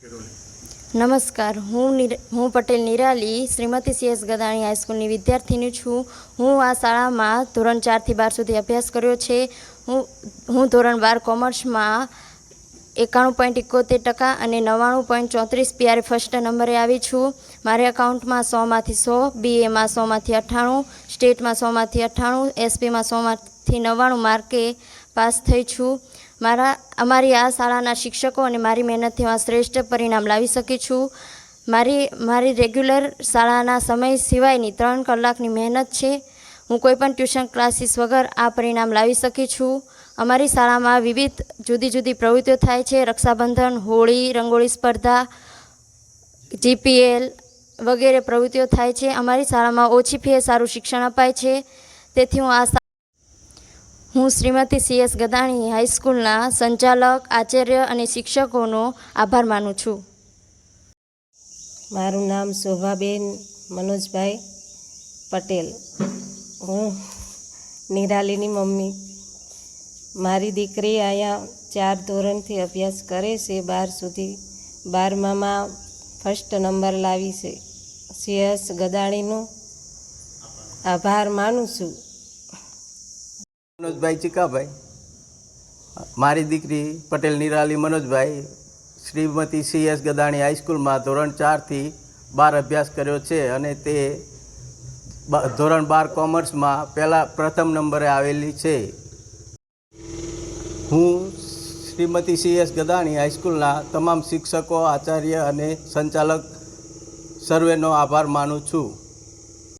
નમસ્કાર. હું હું પટેલ નિરાલી, શ્રીમતી સીએસ ગદાણી હાઈસ્કૂલની વિદ્યાર્થીની છું. હું આ શાળામાં ધોરણ ચારથી બાર સુધી અભ્યાસ કર્યો છે. હું હું ધોરણ બાર કોમર્સમાં એકાણું પોઈન્ટ એકોતેર ટકા અને નવ્વાણું પોઈન્ટ ચોત્રીસ પીઆર ફર્સ્ટ નંબરે આવી છું. મારે એકાઉન્ટમાં સોમાંથી સો બીએમાં સોમાંથી અઠ્ઠાણું સ્ટેટમાં સોમાંથી અઠ્ઠાણું એસપીમાં સોમાંથી નવ્વાણું માર્કે પાસ થઈ છું. મારા, અમારી આ શાળાના શિક્ષકો અને મારી મહેનતથી હું આ શ્રેષ્ઠ પરિણામ લાવી શકી છું. મારી મારી રેગ્યુલર શાળાના સમય સિવાયની ત્રણ કલાકની મહેનત છે. હું કોઈપણ ટ્યુશન ક્લાસીસ વગર આ પરિણામ લાવી શકી છું. અમારી શાળામાં વિવિધ જુદી જુદી પ્રવૃત્તિઓ થાય છે. રક્ષાબંધન, હોળી, રંગોળી સ્પર્ધા, જીપીએલ વગેરે પ્રવૃત્તિઓ થાય છે. અમારી શાળામાં ઓછી ફીએ સારું શિક્ષણ અપાય છે. તેથી હું આ હું શ્રીમતી સીએસ ગદાણી હાઈસ્કૂલના સંચાલક, આચાર્ય અને શિક્ષકોનો આભાર માનું છું. મારું નામ શોભાબેન મનોજભાઈ પટેલ. હું નિરાલીની મમ્મી. મારી દીકરી અહીંયા ચાર ધોરણથી અભ્યાસ કરે છે. બાર સુધી બારમામાં ફર્સ્ટ નંબર લાવી છે. સીએસ ગદાણીનો આભાર માનું છું. મનોજભાઈ ચિકાભાઈ. મારી દીકરી પટેલ નિરાલી મનોજભાઈ, શ્રીમતી સી એસ ગદાણી હાઈસ્કૂલમાં ધોરણ ચારથી બાર અભ્યાસ કર્યો છે અને તે ધોરણ બાર કોમર્સમાં પહેલાં પ્રથમ નંબરે આવેલી છે. હું શ્રીમતી સી એસ ગદાણી હાઈસ્કૂલના તમામ શિક્ષકો, આચાર્ય અને સંચાલક સર્વેનો આભાર માનું છું.